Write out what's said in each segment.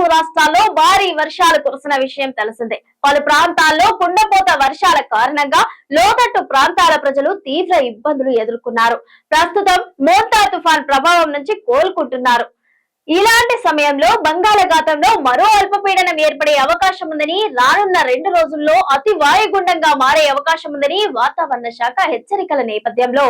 తెలుగు రాష్ట్రాల్లో భారీ వర్షాలు కురిసిన విషయం తెలిసిందే. పలు ప్రాంతాల్లో కుండపోత వర్షాల కారణంగా లోతట్టు ప్రాంతాల ప్రజలు తీవ్ర ఇబ్బందులు ఎదుర్కొన్నారు. ప్రస్తుతం మోంతా తుఫాన్ ప్రభావం నుంచి కోలుకుంటున్నారు. ఇలాంటి సమయంలో బంగాళాఖాతంలో మరో అల్పపీడనం ఏర్పడే అవకాశం ఉందని రానున్న రెండు రోజుల్లో అతి వాయుగుండంగా మారే అవకాశం ఉందని వాతావరణ శాఖ హెచ్చరికల నేపథ్యంలో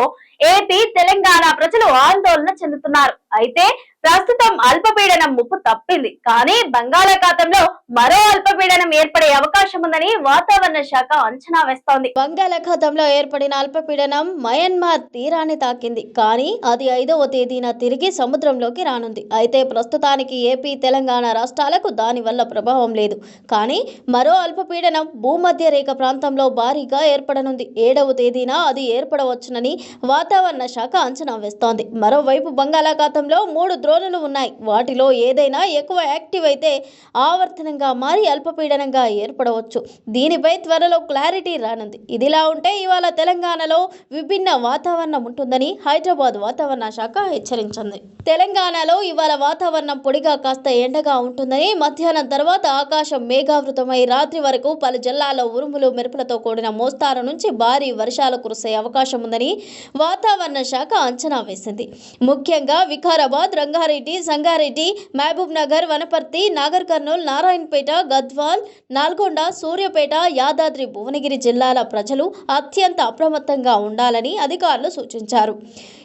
ఏపీ తెలంగాణ ప్రజలు ఆందోళన చెందుతున్నారు. అయితే ప్రస్తుతం అల్పపీడనం ముప్పు తప్పింది. కానీ బంగాళాఖాతంలో మరో అల్పపీడనం ఏర్పడే అవకాశం ఉందని వాతావరణ శాఖ అంచనా వేస్తోంది. బంగాళాఖాతంలో ఏర్పడిన అల్పపీడనం మయన్మార్ తీరాన్ని తాకింది. కానీ అది ఐదవ తేదీన తిరిగి సముద్రంలోకి రానుంది. అయితే ప్రస్తుతానికి ఏపీ తెలంగాణ రాష్ట్రాలకు దానివల్ల ప్రభావం లేదు. కానీ మరో అల్పపీడనం భూమధ్య రేఖ ప్రాంతంలో భారీగా ఏర్పడనుంది. ఏడవ తేదీన అది ఏర్పడవచ్చునని వాతావరణ శాఖ అంచనా వేస్తోంది. మరోవైపు బంగాళాఖాతంలో మూడు ద్రోణులు ఉన్నాయి. వాటిలో ఏదైనా ఎక్కువ యాక్టివ్ అయితే ఆవర్తనంగా మారి అల్పపీడనంగా ఏర్పడవచ్చు. దీనిపై త్వరలో క్లారిటీ రానుంది. ఇదిలా ఉంటే ఇవాళ తెలంగాణలో విభిన్న వాతావరణం ఉంటుందని హైదరాబాద్ వాతావరణ శాఖ హెచ్చరించింది. తెలంగాణలో ఇవాళ వాతావరణం పొడిగా కాస్త ఎండగా ఉంటుందని మధ్యాహ్నం తర్వాత ఆకాశం మేఘావృతమై రాత్రి వరకు పలు జిల్లాల్లో ఉరుములు మెరుపులతో కూడిన మోస్తారు నుంచి భారీ వర్షాలు కురిసే అవకాశం ఉందని వాతావరణ శాఖ అంచనా వేసింది. ముఖ్యంగా వికారాబాద్ రంగారెడ్డి సంగారెడ్డి మహబూబ్ నగర్ వనపర్తి నాగర్ కర్నూల్ నారాయణపేట గద్వాల్ నల్గొండ సూర్యాపేట యాదాద్రి భువనగిరి జిల్లాల ప్రజలు అత్యంత అప్రమత్తంగా ఉండాలని అధికారులు సూచించారు.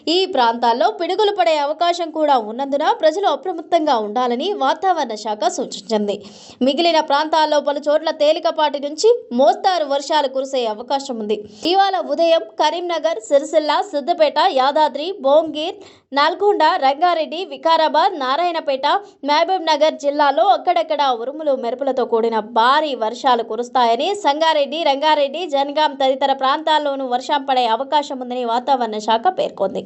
ఈ ప్రాంతాల్లో పిడుగులు పడే అవకాశం కూడా ఉన్నందున ప్రజలు అప్రమత్తంగా ఉండాలని వాతావరణ శాఖ సూచించింది. మిగిలిన ప్రాంతాల్లో పలు చోట్ల తేలికపాటి నుంచి మోస్తారు వర్షాలు కురిసే అవకాశం ఉంది. ఇవాళ ఉదయం కరీంనగర్ సిరిసిల్ల సిద్దిపేట యాదాద్రి భోంగీర్ నల్గొండ రంగారెడ్డి వికారాబాద్ నారాయణపేట మహబూబ్ నగర్ జిల్లాలో అక్కడక్కడ ఉరుములు మెరుపులతో కూడిన భారీ వర్షాలు కురుస్తాయని సంగారెడ్డి రంగారెడ్డి జనగాం తదితర ప్రాంతాల్లోనూ వర్షం పడే అవకాశం ఉందని వాతావరణ శాఖ పేర్కొంది.